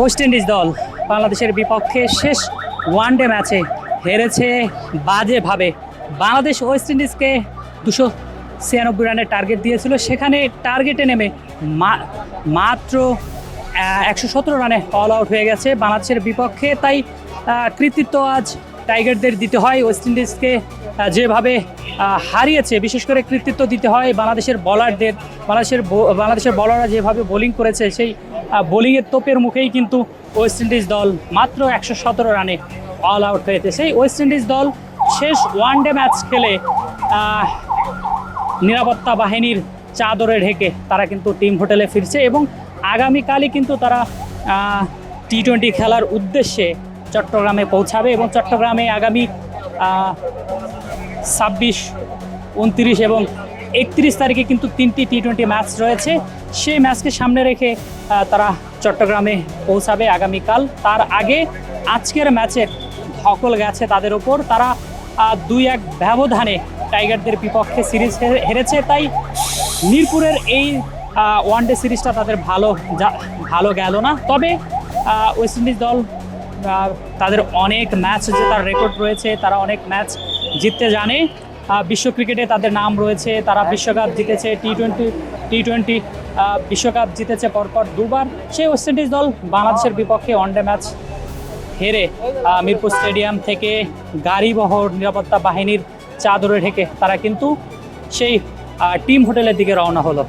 West Indies দল বাংলাদেশের বিপক্ষে শেষ ওয়ানডে ম্যাচে হেরেছে বাজেভাবে। বাংলাদেশ ওয়েস্ট ইন্ডিজকে দুশো ছিয়ানব্বই রানের টার্গেট দিয়েছিল। সেখানে টার্গেটে নেমে মাত্র একশো সতেরো রানে অল আউট হয়ে গেছে বাংলাদেশের বিপক্ষে। তাই কৃতিত্ব আজ টাইগারদের দিতে হয়। ওয়েস্ট ইন্ডিজকে যেভাবে হারিয়েছে, বিশেষ করে কৃতিত্ব দিতে হয় বাংলাদেশের বলারদের বাংলাদেশের বাংলাদেশের বলাররা যেভাবে বোলিং করেছে, সেই বোলিংয়ের তোপের মুখেই কিন্তু ওয়েস্ট ইন্ডিজ দল মাত্র একশো সতেরো রানে অল আউট হয়েছে সেই ওয়েস্ট ইন্ডিজ দল শেষ ওয়ানডে ম্যাচ খেলে নিরাপত্তা বাহিনীর চাদরে ঢেকে তারা কিন্তু টিম হোটেলে ফিরছে এবং আগামীকালই কিন্তু তারা টি টোয়েন্টি খেলার উদ্দেশ্যে চট্টগ্রামে পৌঁছাবে এবং চট্টগ্রামে আগামী ছাব্বিশ, উনত্রিশ এবং একত্রিশ তারিখে কিন্তু তিনটি টি টোয়েন্টি ম্যাচ রয়েছে। সেই ম্যাচকে সামনে রেখে তারা চট্টগ্রামে পৌঁছাবে আগামীকাল। তার আগে আজকের ম্যাচের ধকল গেছে তাদের ওপর। তারা দুই এক ব্যবধানে টাইগারদের বিপক্ষে সিরিজ হেরেছে। তাই মিরপুরের এই ওয়ানডে সিরিজটা তাদের ভালো ভালো গেল না। তবে ওয়েস্ট ইন্ডিজ দল তাদের অনেক ম্যাচ যে তার রেকর্ড রয়েছে। তারা অনেক ম্যাচ জিততে জানে। বিশ্ব ক্রিকেটে তাদের নাম রয়েছে। তারা বিশ্বকাপ জিতেছে টি টোয়েন্টি টি টোয়েন্টি বিশ্বকাপ জিতেছে পরপর দুবার। সেই ওয়েস্ট ইন্ডিজ দল বাংলাদেশের বিপক্ষে ওয়ানডে ম্যাচ হেরে মিরপুর স্টেডিয়াম থেকে গাড়িবহর নিরাপত্তা বাহিনীর চাদরে ঢেকে তারা কিন্তু সেই টিম হোটেলের দিকে রওনা হলো।